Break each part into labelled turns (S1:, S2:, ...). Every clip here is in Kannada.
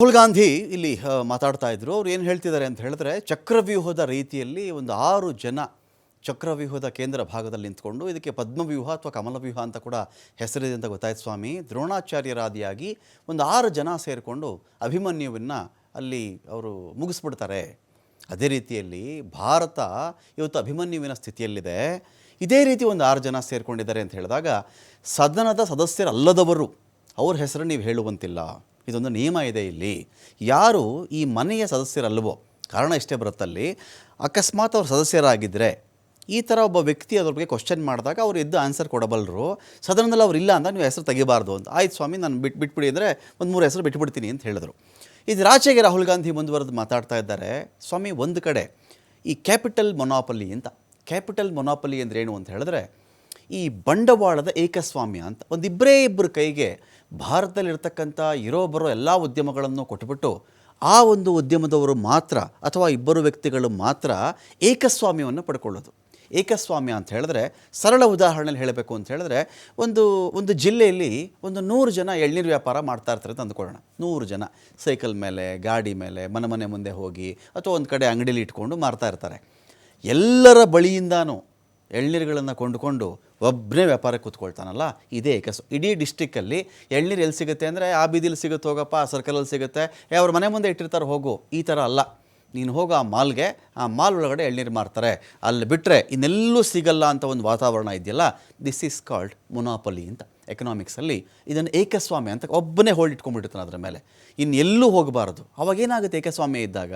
S1: ರಾಹುಲ್ ಗಾಂಧಿ ಇಲ್ಲಿ ಮಾತಾಡ್ತಾ ಇದ್ರು. ಅವ್ರು ಏನು ಹೇಳ್ತಿದ್ದಾರೆ ಅಂತ ಹೇಳಿದ್ರೆ, ಚಕ್ರವ್ಯೂಹದ ರೀತಿಯಲ್ಲಿ ಒಂದು ಆರು ಜನ ಚಕ್ರವ್ಯೂಹದ ಕೇಂದ್ರ ಭಾಗದಲ್ಲಿ ನಿಂತ್ಕೊಂಡು, ಇದಕ್ಕೆ ಪದ್ಮವ್ಯೂಹ ಅಥವಾ ಕಮಲವ್ಯೂಹ ಅಂತ ಕೂಡ ಹೆಸರಿದೆ ಅಂತ ಗೊತ್ತಾಯ್ತು ಸ್ವಾಮಿ. ದ್ರೋಣಾಚಾರ್ಯರಾದಿಯಾಗಿ ಒಂದು ಆರು ಜನ ಸೇರಿಕೊಂಡು ಅಭಿಮನ್ಯುವನ್ನು ಅಲ್ಲಿ ಅವರು ಮುಗಿಸ್ಬಿಡ್ತಾರೆ. ಅದೇ ರೀತಿಯಲ್ಲಿ ಭಾರತ ಇವತ್ತು ಅಭಿಮನ್ಯುವಿನ ಸ್ಥಿತಿಯಲ್ಲಿದೆ. ಇದೇ ರೀತಿ ಒಂದು ಆರು ಜನ ಸೇರಿಕೊಂಡಿದ್ದಾರೆ ಅಂತ ಹೇಳಿದಾಗ, ಸದನದ ಸದಸ್ಯರಲ್ಲದವರು, ಅವ್ರ ಹೆಸರು ನೀವು ಹೇಳುವಂತಿಲ್ಲ. ಇದೊಂದು ನಿಯಮ ಇದೆ ಇಲ್ಲಿ. ಯಾರು ಈ ಮನೆಯ ಸದಸ್ಯರಲ್ವೋ ಕಾರಣ ಇಷ್ಟೇ ಬರುತ್ತಲ್ಲಿ, ಅಕಸ್ಮಾತ್ ಅವ್ರ ಸದಸ್ಯರಾಗಿದ್ದರೆ ಈ ಥರ ಒಬ್ಬ ವ್ಯಕ್ತಿ ಅದ್ರ ಬಗ್ಗೆ ಕ್ವಶನ್ ಮಾಡಿದಾಗ ಅವ್ರು ಎದ್ದು ಆನ್ಸರ್ ಕೊಡಬಲ್ಲರು, ಸದನದಲ್ಲಿ ಅವ್ರು ಇಲ್ಲ ಅಂತ ನೀವು ಹೆಸರು ತೆಗಿಬಾರ್ದು ಅಂತ. ಆಯ್ತು ಸ್ವಾಮಿ, ನಾನು ಬಿಟ್ಟು ಬಿಟ್ಬಿಡಿ ಅಂದರೆ ಒಂದು ಮೂರು ಹೆಸರು ಬಿಟ್ಬಿಡ್ತೀನಿ ಅಂತ ಹೇಳಿದ್ರು. ಇದು ರಾಜೆಗೆ ರಾಹುಲ್ ಗಾಂಧಿ ಮುಂದುವರೆದು ಮಾತಾಡ್ತಾ ಇದ್ದಾರೆ. ಸ್ವಾಮಿ, ಒಂದು ಕಡೆ ಈ ಕ್ಯಾಪಿಟಲ್ ಮೊನಾಪಲಿ ಅಂತ. ಕ್ಯಾಪಿಟಲ್ ಮೊನಾಪಲಿ ಏನು ಅಂತ ಹೇಳಿದ್ರೆ ಈ ಬಂಡವಾಳದ ಏಕಸ್ವಾಮ್ಯ ಅಂತ ಒಂದಿಬ್ಬರೇ ಇಬ್ಬರು ಕೈಗೆ ಭಾರತದಲ್ಲಿರ್ತಕ್ಕಂಥ ಇರೋ ಬರೋ ಎಲ್ಲ ಉದ್ಯಮಗಳನ್ನು ಕೊಟ್ಬಿಟ್ಟು ಆ ಒಂದು ಉದ್ಯಮದವರು ಮಾತ್ರ ಅಥವಾ ಇಬ್ಬರು ವ್ಯಕ್ತಿಗಳು ಮಾತ್ರ ಏಕಸ್ವಾಮ್ಯವನ್ನು ಪಡ್ಕೊಳ್ಳೋದು. ಏಕಸ್ವಾಮ್ಯ ಅಂತ ಹೇಳಿದ್ರೆ ಸರಳ ಉದಾಹರಣೆಯಲ್ಲಿ ಹೇಳಬೇಕು ಅಂತ ಹೇಳಿದ್ರೆ ಒಂದು ಒಂದು ಜಿಲ್ಲೆಯಲ್ಲಿ ಒಂದು ನೂರು ಜನ ಎಳ್ನೀರು ವ್ಯಾಪಾರ ಮಾಡ್ತಾ ಇರ್ತಾರೆ ಅಂತ ಅಂದ್ಕೊಳ್ಳೋಣ. ನೂರು ಜನ ಸೈಕಲ್ ಮೇಲೆ, ಗಾಡಿ ಮೇಲೆ, ಮನೆ ಮನೆ ಮುಂದೆ ಹೋಗಿ ಅಥವಾ ಒಂದು ಕಡೆ ಅಂಗಡೀಲಿ ಇಟ್ಕೊಂಡು ಮಾರ್ತಾ ಇರ್ತಾರೆ. ಎಲ್ಲರ ಬಳಿಯಿಂದಾನು ಎಳ್ನೀರುಗಳನ್ನು ಕೊಂಡುಕೊಂಡು ಒಬ್ಬನೇ ವ್ಯಾಪಾರಕ್ಕೆ ಕೂತ್ಕೊಳ್ತಾನಲ್ಲ, ಇದೇ ಕಸು ಇಡೀ ಡಿಸ್ಟಿಕ್ಕಲ್ಲಿ ಎಳ್ನೀರು ಎಲ್ಲಿ ಸಿಗುತ್ತೆ ಅಂದರೆ, ಆ ಬೀದಿಲಿ ಸಿಗುತ್ತೆ, ಹೋಗಪ್ಪ, ಆ ಸರ್ಕಲಲ್ಲಿ ಸಿಗುತ್ತೆ. ಅವ್ರ ಮನೆ ಮುಂದೆ ಇಟ್ಟಿರ್ತಾರೆ, ಹೋಗು. ಈ ಥರ ಅಲ್ಲ. ನೀನು ಹೋಗು ಆ ಮಾಲ್ಗೆ, ಆ ಮಾಲ್ ಒಳಗಡೆ ಎಳ್ನೀರು ಮಾರ್ತಾರೆ. ಅಲ್ಲಿ ಬಿಟ್ಟರೆ ಇನ್ನೆಲ್ಲೂ ಸಿಗಲ್ಲ ಅಂತ ಒಂದು ವಾತಾವರಣ ಇದೆಯಲ್ಲ ದಿಸ್ ಈಸ್ ಕಾಲ್ಡ್ ಮುನಾಪಲಿ ಅಂತ. ಎಕನಾಮಿಕ್ಸಲ್ಲಿ ಇದನ್ನು ಏಕಸ್ವಾಮ್ಯ ಅಂತ ಒಬ್ಬನೇ ಹೋಲ್ಡ್ ಇಟ್ಕೊಂಡ್ಬಿಡ್ತಾನೆ ಅದರ ಮೇಲೆ. ಇನ್ನು ಎಲ್ಲೂ ಹೋಗಬಾರದು. ಅವಾಗೇನಾಗುತ್ತೆ ಏಕಸ್ವಾಮ್ಯ ಇದ್ದಾಗ?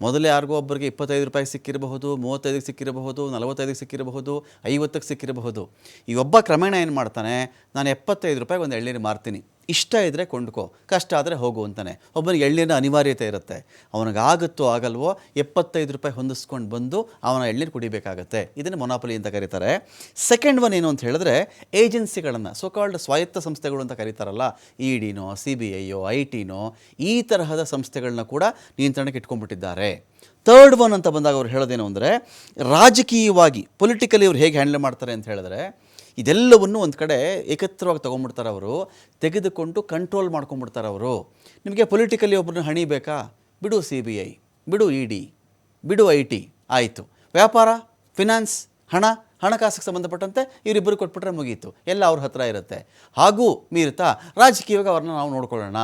S1: ಮೊದಲೇ ಯಾರಿಗೋ ಒಬ್ಬರಿಗೆ ಇಪ್ಪತ್ತೈದು ರೂಪಾಯಿಗೆ ಸಿಕ್ಕಿರಬಹುದು, ಮೂವತ್ತೈದಕ್ಕೆ ಸಿಕ್ಕಿರಬಹುದು, ನಲವತ್ತೈದಕ್ಕೆ ಸಿಕ್ಕಿರಬಹುದು, ಐವತ್ತಕ್ಕೆ ಸಿಕ್ಕಿರಬಹುದು. ಈ ಒಬ್ಬ ಕ್ರಮೇಣ ಏನು ಮಾಡ್ತಾನೆ? ನಾನು ಎಪ್ಪತ್ತೈದು ರೂಪಾಯಿಗೆ ಒಂದು ಎಳ್ನೀರು ಮಾರ್ತೀನಿ. ಇಷ್ಟ ಇದ್ದರೆ ಕೊಂಡ್ಕೋ, ಕಷ್ಟ ಆದರೆ ಹೋಗು ಅಂತಾನೆ. ಒಬ್ಬನಿಗೆ ಎಳ್ನೀರಿನ ಅನಿವಾರ್ಯತೆ ಇರುತ್ತೆ. ಅವನಿಗೆ ಆಗುತ್ತೋ ಆಗಲ್ವೋ ಎಪ್ಪತ್ತೈದು ರೂಪಾಯಿ ಹೊಂದಿಸ್ಕೊಂಡು ಬಂದು ಅವನ ಎಳ್ನೀರು ಕುಡಿಬೇಕಾಗತ್ತೆ. ಇದನ್ನು ಮೊನಾಪಲಿ ಅಂತ ಕರೀತಾರೆ. ಸೆಕೆಂಡ್ ಒನ್ ಏನು ಅಂತ ಹೇಳಿದ್ರೆ, ಏಜೆನ್ಸಿಗಳನ್ನು ಸೊ ಕಾಲ್ಡ್ ಸ್ವಾಯತ್ತ ಸಂಸ್ಥೆಗಳು ಅಂತ ಕರೀತಾರಲ್ಲ, ಇ ಡಿನೋ ಸಿ ಬಿ ಐಯೋ ಐ ಟಿನೋ ಈ ತರಹದ ಸಂಸ್ಥೆಗಳನ್ನ ಕೂಡ ನಿಯಂತ್ರಣಕ್ಕೆ ಇಟ್ಕೊಂಡ್ಬಿಟ್ಟಿದ್ದಾರೆ. ಥರ್ಡ್ ಒನ್ ಅಂತ ಬಂದಾಗ ಅವ್ರು ಹೇಳೋದೇನು ಅಂದರೆ, ರಾಜಕೀಯವಾಗಿ ಪೊಲಿಟಿಕಲಿ ಅವ್ರು ಹೇಗೆ ಹ್ಯಾಂಡಲ್ ಮಾಡ್ತಾರೆ ಅಂತ ಹೇಳಿದ್ರೆ ಇದೆಲ್ಲವನ್ನು ಒಂದು ಕಡೆ ಏಕತ್ರವಾಗಿ ತೊಗೊಂಡ್ಬಿಡ್ತಾರೆ ಅವರು, ತೆಗೆದುಕೊಂಡು ಕಂಟ್ರೋಲ್ ಮಾಡ್ಕೊಂಬಿಡ್ತಾರೆ ಅವರು. ನಿಮಗೆ ಪೊಲಿಟಿಕಲಿ ಒಬ್ಬರನ್ನ ಹಣಿ ಬೇಕಾ ಬಿಡು ಸಿ ಬಿ ಐ ಬಿಡು ಇ ಡಿ ಬಿಡು ಐ ಟಿ ಆಯಿತು. ವ್ಯಾಪಾರ ಫಿನಾನ್ಸ್ ಹಣ, ಹಣಕಾಸಿಗೆ ಸಂಬಂಧಪಟ್ಟಂತೆ ಇವರಿಬ್ಬರು ಕೊಟ್ಬಿಟ್ರೆ ಮುಗೀತು. ಎಲ್ಲ ಅವ್ರ ಹತ್ರ ಇರುತ್ತೆ. ಹಾಗೂ ಮೀರುತ್ತಾ ರಾಜಕೀಯವಾಗಿ ಅವ್ರನ್ನ ನಾವು ನೋಡ್ಕೊಳ್ಳೋಣ.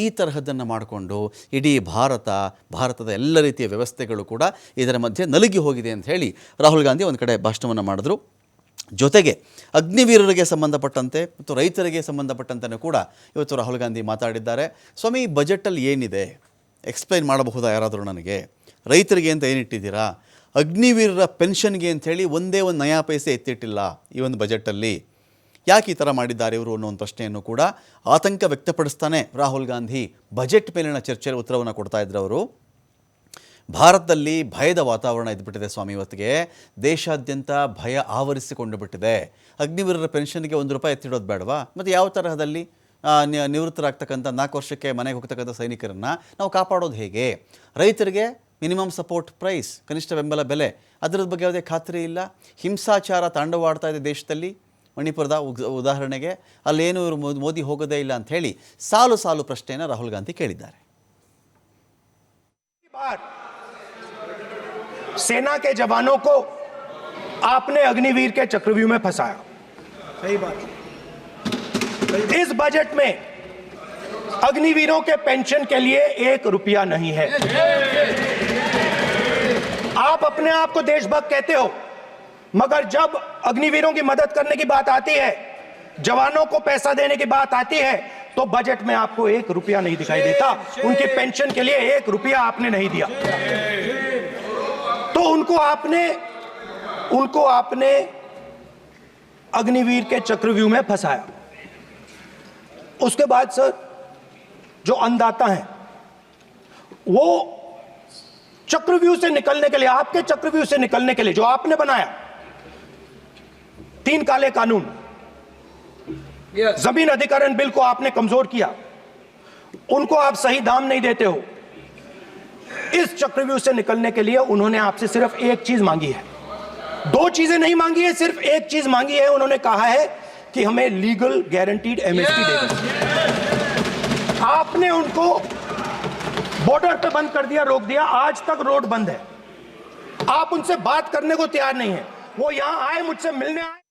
S1: ಈ ತರಹದ್ದನ್ನು ಮಾಡಿಕೊಂಡು ಇಡೀ ಭಾರತ, ಭಾರತದ ಎಲ್ಲ ರೀತಿಯ ವ್ಯವಸ್ಥೆಗಳು ಕೂಡ ಇದರ ಮಧ್ಯೆ ನಲುಗಿ ಹೋಗಿದೆ ಅಂತ ಹೇಳಿ ರಾಹುಲ್ ಗಾಂಧಿ ಒಂದು ಕಡೆ ಭಾಷಣವನ್ನು ಮಾಡಿದ್ರು. ಜೊತೆಗೆ ಅಗ್ನಿವೀರರಿಗೆ ಸಂಬಂಧಪಟ್ಟಂತೆ ಮತ್ತು ರೈತರಿಗೆ ಸಂಬಂಧಪಟ್ಟಂತೆಯೂ ಕೂಡ ಇವತ್ತು ರಾಹುಲ್ ಗಾಂಧಿ ಮಾತಾಡಿದ್ದಾರೆ. ಸ್ವಾಮಿ ಬಜೆಟಲ್ಲಿ ಏನಿದೆ? ಎಕ್ಸ್ಪ್ಲೈನ್ ಮಾಡಬಹುದಾ ಯಾರಾದರೂ ನನಗೆ? ರೈತರಿಗೆ ಅಂತ ಏನಿಟ್ಟಿದ್ದೀರಾ? ಅಗ್ನಿವೀರರ ಪೆನ್ಷನ್ಗೆ ಅಂಥೇಳಿ ಒಂದೇ ಒಂದು ನಯಾ ಪೈಸೆ ಎತ್ತಿಟ್ಟಿಲ್ಲ ಈ ಒಂದು ಬಜೆಟಲ್ಲಿ. ಯಾಕೆ ಈ ಥರ ಮಾಡಿದ್ದಾರೆ ಇವರು ಅನ್ನೋ ಒಂದು ಪ್ರಶ್ನೆಯನ್ನು ಕೂಡ ಆತಂಕ ವ್ಯಕ್ತಪಡಿಸ್ತಾನೆ ರಾಹುಲ್ ಗಾಂಧಿ. ಬಜೆಟ್ ಮೇಲಿನ ಚರ್ಚೆಯಲ್ಲಿ ಉತ್ತರವನ್ನು ಕೊಡ್ತಾ ಇದ್ರು ಅವರು. ಭಾರತದಲ್ಲಿ ಭಯದ ವಾತಾವರಣ ಇದ್ಬಿಟ್ಟಿದೆ ಸ್ವಾಮಿ, ಇವತ್ತಿಗೆ. ದೇಶಾದ್ಯಂತ ಭಯ ಆವರಿಸಿಕೊಂಡು ಬಿಟ್ಟಿದೆ ಅಗ್ನಿವೀರರ ಪೆನ್ಷನ್ಗೆ ಒಂದು ರೂಪಾಯಿ ಎತ್ತಿಡೋದು ಬೇಡವಾ? ಮತ್ತು ಯಾವ ತರಹದಲ್ಲಿ? ನಿವೃತ್ತರಾಗ್ತಕ್ಕಂಥ ನಾಲ್ಕು ವರ್ಷಕ್ಕೆ ಮನೆಗೆ ಹೋಗ್ತಕ್ಕಂಥ ಸೈನಿಕರನ್ನು ನಾವು ಕಾಪಾಡೋದು ಹೇಗೆ? ರೈತರಿಗೆ ಮಿನಿಮಮ್ ಸಪೋರ್ಟ್ ಪ್ರೈಸ್, ಕನಿಷ್ಠ ಬೆಂಬಲ ಬೆಲೆ. ಅದರ ಬಗ್ಗೆ ಯಾವುದೇ ಖಾತ್ರಿ ಇಲ್ಲ. ಹಿಂಸಾಚಾರ ತಾಂಡವಾಡ್ತಾ ಇದೆ ದೇಶದಲ್ಲಿ. ಮಣಿಪುರದ ಉದಾಹರಣೆಗೆ. ಅಲ್ಲೇನು ಇವರು ಮೋದಿ ಹೋಗೋದೇ ಇಲ್ಲ ಅಂತ ಹೇಳಿ ಸಾಲು ಸಾಲು ಪ್ರಶ್ನೆಯನ್ನು ರಾಹುಲ್ ಗಾಂಧಿ ಕೇಳಿದ್ದಾರೆ.
S2: सेना के जवानों को आपने अग्निवीर के चक्रव्यूह में फंसाया।
S3: सही बात।
S2: इस बजट में अग्निवीरों के पेंशन के लिए एक रुपया नहीं है। आप अपने आप को देशभक्त कहते हो मगर जब अग्निवीरों की मदद करने की बात आती है जवानों को पैसा देने की बात आती है तो बजट में आपको एक रुपया नहीं दिखाई देता। उनकी पेंशन के लिए एक रुपया आपने नहीं दिया। उनको आपने उनको आपने अग्निवीर के चक्रव्यूह में फंसाया। उसके बाद सर जो अन्नदाता हैं वो चक्रव्यूह से निकलने के लिए आपके चक्रव्यूह से निकलने के लिए जो आपने बनाया तीन काले कानून ज़मीन अधिकरण बिल को आपने कमज़ोर किया उनको आप सही दाम नहीं देते हो। इस चक्रव्यूह से निकलने के लिए उन्होंने आपसे सिर्फ़ एक चीज़ मांगी है। दो चीज़ें नहीं मांगी है सिर्फ़ एक चीज़ मांगी है। उन्होंने कहा है कि हमें लीगल गारंटीड एमएसपी दे दो आपने उनको बॉर्डर पे बंद कर दिया रोक दिया। आज तक रोड बंद है। आप उनसे बात करने को तैयार नहीं है। वो यहाँ आए मुझसे मिलने आए।